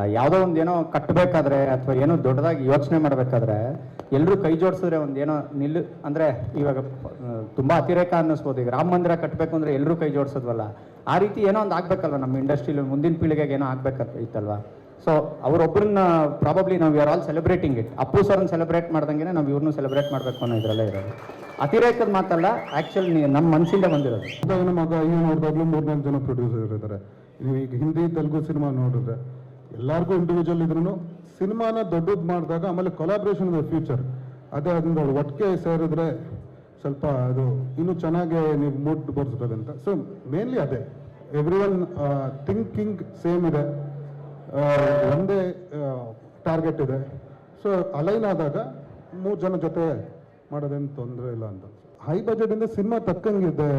ಅಲ್ಲ ಯಾವುದೋ ಒಂದು ಏನೋ ಕಟ್ಟಬೇಕಾದ್ರೆ ಅಥವಾ ಏನೋ ದೊಡ್ಡದಾಗಿ ಯೋಚನೆ ಮಾಡಬೇಕಾದ್ರೆ ಎಲ್ಲರೂ ಕೈ ಜೋಡಿಸಿದ್ರೆ ಒಂದು ಏನೋ ನಿಲ್ಲು, ಅಂದರೆ ಇವಾಗ ತುಂಬ ಅತಿರೇಕ ಅನ್ನಿಸ್ಬೋದು. ಈಗ ರಾಮ ಮಂದಿರ ಕಟ್ಟಬೇಕು ಅಂದರೆ ಎಲ್ಲರೂ ಕೈ ಜೋಡಿಸೋದ್ವಲ್ಲ, ಆ ರೀತಿ ಏನೋ ಒಂದು ಆಗಬೇಕಲ್ವ ನಮ್ಮ ಇಂಡಸ್ಟ್ರೀಲಿ, ಮುಂದಿನ ಪೀಳಿಗೆಗೆ ಏನೋ ಆಗ್ಬೇಕಿತ್ತಲ್ವಾ ಸೊ ಅವರೊಬ್ಬರನ್ನ ಪ್ರಾಬಬ್ಲಿ ನಾವು are all celebrating it Appu ಸರ್ನ ಸೆಲೆಬ್ರೇಟ್ ಮಾಡ್ದಂಗೆ ನಾವು ಇವ್ರನ್ನೂ ಸೆಲೆಬ್ರೇಟ್ ಮಾಡಬೇಕು ಅನ್ನೋ ಇದರಲ್ಲೇ ಇರೋದು. ಅತಿರೇಕದ ಮಾತಲ್ಲ ಆ್ಯಕ್ಚುಲಿ ನಮ್ಮ ಮನಸ್ಸಿಂದ ಬಂದಿರೋದು. ನಮ್ಮ ಈಗ ನೋಡಿದಾಗಲೂ ಮೂರ್ನಾಲ್ಕು ಜನ ಪ್ರೊಡ್ಯೂಸರ್ ಇದ್ದಾರೆ. ನೀವು ಈಗ ಹಿಂದಿ, ತೆಲುಗು ಸಿನಿಮಾ ನೋಡಿದ್ರೆ ಎಲ್ಲರಿಗೂ ಇಂಡಿವಿಜುವಲ್ ಇದ್ರೂ ಸಿನಿಮಾನ ದೊಡ್ಡದು ಮಾಡಿದಾಗ ಆಮೇಲೆ ಕೊಲಾಬ್ರೇಷನ್ ಇದೆ ಫ್ಯೂಚರ್ ಅದೇ ಅದರಿಂದ ಒಟ್ಟಿಗೆ ಸೇರಿದ್ರೆ ಸ್ವಲ್ಪ ಅದು ಇನ್ನೂ ಚೆನ್ನಾಗಿ ನೀವು ಮೂಡ್ ಬರ್ತದೆ ಅಂತ. ಸೊ ಮೇನ್ಲಿ ಅದೇ. ಎವ್ರಿ ಒನ್ ಥಿಂಕಿಂಗ್ ಸೇಮ್ ಇದೆ. ಒಂದೇ ಟಾರ್ಗೆಟ್ ಇದೆ. ಸೊ ಅಲೈನ್ ಆದಾಗ ಮೂರು ಜನ ಜೊತೆ ಮಾಡೋದೇನು ತೊಂದರೆ ಇಲ್ಲ ಅಂತ. ಹೈ ಬಜೆಟಿಂದ ಸಿನಿಮಾ ತಕ್ಕಂಗಿದೆ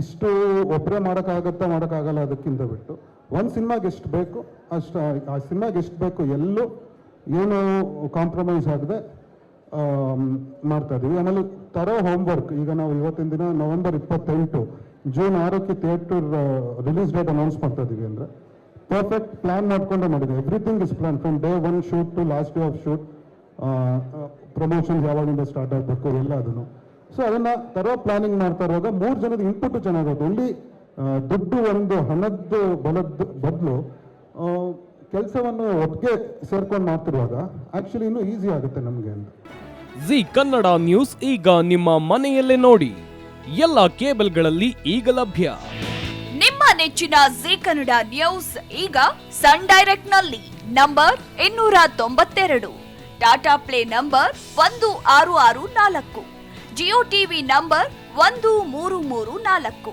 ಇಷ್ಟು ಒಬ್ಬರೇ ಮಾಡೋಕ್ಕಾಗತ್ತಾ ಮಾಡೋಕ್ಕಾಗಲ್ಲ ಅದಕ್ಕಿಂತ ಬಿಟ್ಟು ಒಂದು ಸಿನಿಮಾಗೆ ಎಷ್ಟು ಬೇಕು, ಅಷ್ಟು ಆ ಸಿನಿಮಾಗೆ ಎಷ್ಟು ಬೇಕು ಎಲ್ಲೂ ಏನು ಕಾಂಪ್ರಮೈಸ್ ಆಗದೆ ಮಾಡ್ತಾ ಇದ್ದೀವಿ. ಆಮೇಲೆ ತರೋ ಹೋಮ್ವರ್ಕ್ ಈಗ ನಾವು ಇವತ್ತಿನ ದಿನ ನವೆಂಬರ್ ಇಪ್ಪತ್ತೆಂಟು ಜೂನ್ ಆರಕ್ಕೆ ಥಿಯೇಟರ್ ರಿಲೀಸ್ ಡೇಟ್ ಅನೌನ್ಸ್ ಮಾಡ್ತಾ ಇದ್ದೀವಿ ಅಂದರೆ ಪರ್ಫೆಕ್ಟ್ ಪ್ಲ್ಯಾನ್ ಮಾಡಿಕೊಂಡೇ ಮಾಡಿದ್ವಿ everything is plan from day one shoot to last day of shoot promotion ಯಾವಾಗಿಂದ ಸ್ಟಾರ್ಟ್ ಆಗಬೇಕು, ಎಲ್ಲ ಅದನ್ನು. ಸೊ ಅದನ್ನು ತರೋ ಪ್ಲಾನಿಂಗ್ ಮಾಡ್ತಾ ಇರುವಾಗ ಮೂರು ಜನದ ಇನ್ಪುಟ್ ಚೆನ್ನಾಗಿರುತ್ತೆ ಒಳ್ಳಿ ದುಡ್ಡು ಒಂದು ಹಣದ್ದು ಬಲದ ಬದಲು ಕೆಲಸವನ್ನು ಒಟ್ಟಿಗೆ ಸೇರ್ಕೊಂಡು ಮಾಡ್ತಿರುವಾಗ ಆಕ್ಚುಲಿ ಇನ್ನೂ ಈಸಿ ಆಗುತ್ತೆ ನಮಗೆ ಅಂತ. ಜಿ ಕನ್ನಡ ನ್ಯೂಸ್ ಈಗ ನಿಮ್ಮ ಮನೆಯಲ್ಲೇ ನೋಡಿ. ಎಲ್ಲ ಕೇಬಲ್ಗಳಲ್ಲಿ ಈಗ ಲಭ್ಯ. ನಿಮ್ಮ ನೆಚ್ಚಿನ ಜಿ ಕನ್ನಡ ನ್ಯೂಸ್ ಈಗ ಸನ್ ಡೈರೆಕ್ಟ್ನಲ್ಲಿ ನಂಬರ್ ಇನ್ನೂರ ತೊಂಬತ್ತೆರಡು. ಟಾಟಾ ಪ್ಲೇ ನಂಬರ್ ಒಂದು ಆರು ಆರು ನಾಲ್ಕು. ಜಿಯೋ ಟಿವಿ ನಂಬರ್ ಒಂದು ಮೂರು ಮೂರು ನಾಲ್ಕು.